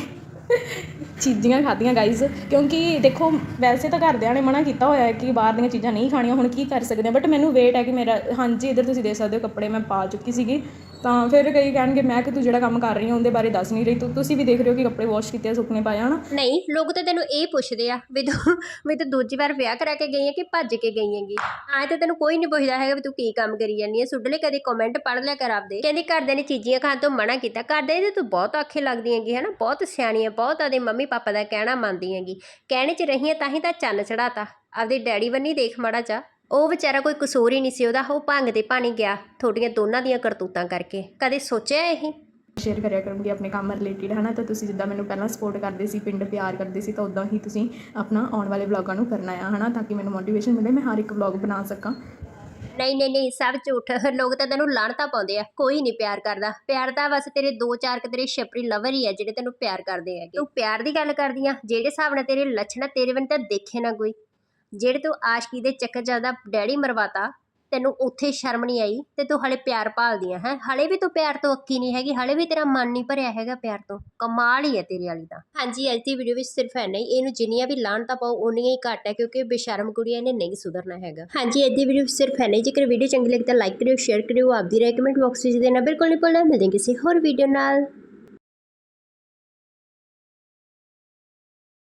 ਚੀਜ਼ੀਆਂ ਖਾਧੀਆਂ ਗਾਈਜ਼ ਕਿਉਂਕਿ ਦੇਖੋ, ਵੈਸੇ ਤਾਂ ਘਰਦਿਆਂ ਨੇ ਮਨਾ ਕੀਤਾ ਹੋਇਆ ਹੈ ਕਿ ਬਾਹਰ ਦੀਆਂ ਚੀਜ਼ਾਂ ਨਹੀਂ ਖਾਣੀਆਂ, ਹੁਣ ਕੀ ਕਰ ਸਕਦੇ ਹਾਂ ਬਟ ਮੈਨੂੰ ਵੇਟ ਹੈ ਕਿ ਮੇਰਾ, ਹਾਂਜੀ, ਇੱਧਰ ਤੁਸੀਂ ਦੇਖ ਸਕਦੇ ਹੋ, ਕੱਪੜੇ ਮੈਂ ਪਾ ਚੁੱਕੀ ਸੀਗੀ। ਤਾਂ ਫਿਰ ਕਈ ਕਹਿਣਗੇ, ਮੈਂ ਕਿ ਤੂੰ ਜਿਹੜਾ ਕੰਮ ਕਰ ਰਹੀ ਹੈ ਉਹਦੇ ਬਾਰੇ ਦੱਸ ਨਹੀਂ ਰਹੀ। ਤੂੰ, ਤੁਸੀਂ ਵੀ ਦੇਖ ਰਹੇ ਹੋ ਕਿ ਕੱਪੜੇ ਵਾਸ਼ ਕੀਤੇ ਸੁੱਕਣੇ ਪਾਏ ਆ ਨਹੀਂ, ਲੋਕ ਤਾਂ ਤੈਨੂੰ ਇਹ ਪੁੱਛਦੇ ਆ, ਵੀ ਤੂੰ ਵੀ ਤੂੰ ਦੂਜੀ ਵਾਰ ਵਿਆਹ ਕਰਾ ਕੇ ਗਈ ਹੈ ਕਿ ਭੱਜ ਕੇ ਗਈ ਹੈਗੀ? ਆਏ ਤਾਂ ਤੈਨੂੰ ਕੋਈ ਨਹੀਂ ਪੁੱਛਦਾ ਹੈਗਾ ਵੀ ਤੂੰ ਕੀ ਕੰਮ ਕਰੀ ਜਾਂਦੀ ਹੈ ਸੁੱਡਲੇ ਕਦੇ ਕਮੈਂਟ ਪੜ ਲਿਆ ਕਰ ਆਪਦੇ। ਕਹਿੰਦੇ ਘਰਦਿਆਂ ਨੇ ਚੀਜ਼ੀਆਂ ਖਾਣ ਤੋਂ ਮਨਾ ਕੀਤਾ। ਘਰਦੇ ਦੇ ਤੂੰ ਬਹੁਤ ਆਖੇ ਲੱਗਦੀ ਹੈਗੀ, ਹਨਾ? ਬਹੁਤ ਸਿਆਣੀ ਹੈ ਬਹੁਤ ਆਦੇ ਮੰਮੀ ਪਾਪਾ ਦਾ ਕਹਿਣਾ ਮੰਨਦੀ ਹੈਗੀ। ਕਹਿਣੇ 'ਚ ਰਹੀ ਹੈ ਤਾਂ ਹੀ ਤਾਂ ਚੰਨ ਚੜਾਤਾ ਆਪਦੇ ਡੈਡੀ ਬੰਨੀ ਦੇਖ ਮਾੜਾ ਚਾ ਉਹ ਵਿਚਾਰਾ ਕੋਈ ਕਸੂਰ ਹੀ ਨਹੀਂ ਸੀ ਉਹਦਾ। ਉਹ ਭੰਗ ਤੇ ਪਾਣੀ ਗਿਆ ਤੁਹਾਡੀਆਂ ਦੋਨਾਂ ਦੀਆਂ ਕਰਤੂਤਾਂ ਕਰਕੇ। ਕਦੇ ਸੋਚਿਆ ਇਹ? ਸ਼ੇਅਰ ਕਰਿਆ ਕਰੂੰਗੀ ਆਪਣੇ ਕੰਮ ਰਿਲੇਟਡ ਹਨਾ? ਤਾਂ ਤੁਸੀਂ ਜਿੱਦਾਂ ਮੈਨੂੰ ਪਹਿਲਾਂ ਸਪੋਰਟ ਕਰਦੇ ਸੀ, ਪਿੰਡ ਪਿਆਰ ਕਰਦੇ ਸੀ, ਤਾਂ ਉਦਾਂ ਹੀ ਤੁਸੀਂ ਆਪਣਾ ਆਉਣ ਵਾਲੇ ਵਲੌਗਾਂ ਨੂੰ ਕਰਨਾ ਆ ਹਨਾ? ਤਾਂ ਕਿ ਮੈਨੂੰ ਮੋਟੀਵੇਸ਼ਨ ਮਿਲੇ। ਮੈਂ ਹਰ ਇੱਕ ਵਲੌਗ ਬਣਾ ਸਕਾਂ। ਨਹੀਂ ਨਹੀਂ ਨਹੀਂ ਸਭ ਝੂਠ। ਲੋਕ ਤਾਂ ਤੈਨੂੰ ਲਾਣਤਾ ਪਾਉਂਦੇ ਆ। ਕੋਈ ਨਹੀਂ ਪਿਆਰ ਕਰਦਾ। ਪਿਆਰ ਤਾਂ ਬਸ ਤੇਰੇ ਦੋ ਚਾਰ ਕੁ ਤੇਰੇ ਛਪਰੀ ਲਵਰ ਹੀ ਆ ਜਿਹੜੇ ਤੈਨੂੰ ਪਿਆਰ ਕਰਦੇ ਹੈਗੇ। ਤੂੰ ਪਿਆਰ ਦੀ ਗੱਲ ਕਰਦੀ ਆ। ਜਿਹੜੇ ਹਿਸਾਬ ਨਾਲ ਤੇਰੇ ਲੱਛਣ ਆ, ਤੇਰੇ ਵੱਲ ਤਾਂ ਦੇਖੇ ਨਾ ਕੋਈ। ਜਿਹੜੇ ਤੂੰ ਆਸ਼ਕੀ ਦੇ ਚੱਕਰ ਜ਼ਿਆਦਾ ਡੈਡੀ ਮਰਵਾਤਾ ਤੈਨੂੰ ਉੱਥੇ ਸ਼ਰਮ ਨਹੀਂ ਆਈ ਤੇ ਤੂੰ ਹਲੇ ਪਿਆਰ ਭਾਲਦੀਆਂ ਹੈ? ਹਲੇ ਵੀ ਤੂੰ ਪਿਆਰ ਤੋਂ ਅੱਕੀ ਨਹੀਂ ਹੈਗੀ, ਹਲੇ ਵੀ ਤੇਰਾ ਮਨ ਨਹੀਂ ਭਰਿਆ ਹੈਗਾ ਪਿਆਰ ਤੋਂ। ਕਮਾਲ ਹੀ ਹੈ ਤੇਰੇ ਵਾਲੀ ਦਾ ਹਾਂਜੀ, ਅੱਜ ਦੀ ਵੀਡੀਓ ਵਿੱਚ ਸਿਰਫ ਹੈ ਹੀ। ਇਹਨੂੰ ਜਿੰਨੀਆਂ ਵੀ ਲਾਣਤਾ ਪਾਓ ਉਨੀਆਂ ਹੀ ਘੱਟ ਹੈ, ਕਿਉਂਕਿ ਬੇਸ਼ਰਮ ਕੁੜੀਆਂ ਨੇ ਨਹੀਂ ਸੁਧਰਨਾ ਹੈਗਾ। ਹਾਂਜੀ, ਅੱਜ ਦੀ ਵੀਡੀਓ ਵਿੱਚ ਸਿਰਫ ਹੈ ਹੀ। ਜੇਕਰ ਵੀਡੀਓ ਚੰਗੀ ਲੱਗੀ ਤਾਂ ਲਾਈਕ ਕਰਿਓ ਸ਼ੇਅਰ ਕਰਿਓ, ਆਪਦੀ ਰਾਏ ਕਮੈਂਟ ਬਾਕਸ ਵਿੱਚ ਦੇਣਾ ਬਿਲਕੁਲ ਨਹੀਂ ਭੁੱਲਣਾ। ਮਿਲਦੇ ਕਿਸੇ ਹੋਰ ਵੀਡੀਓ ਨਾਲ।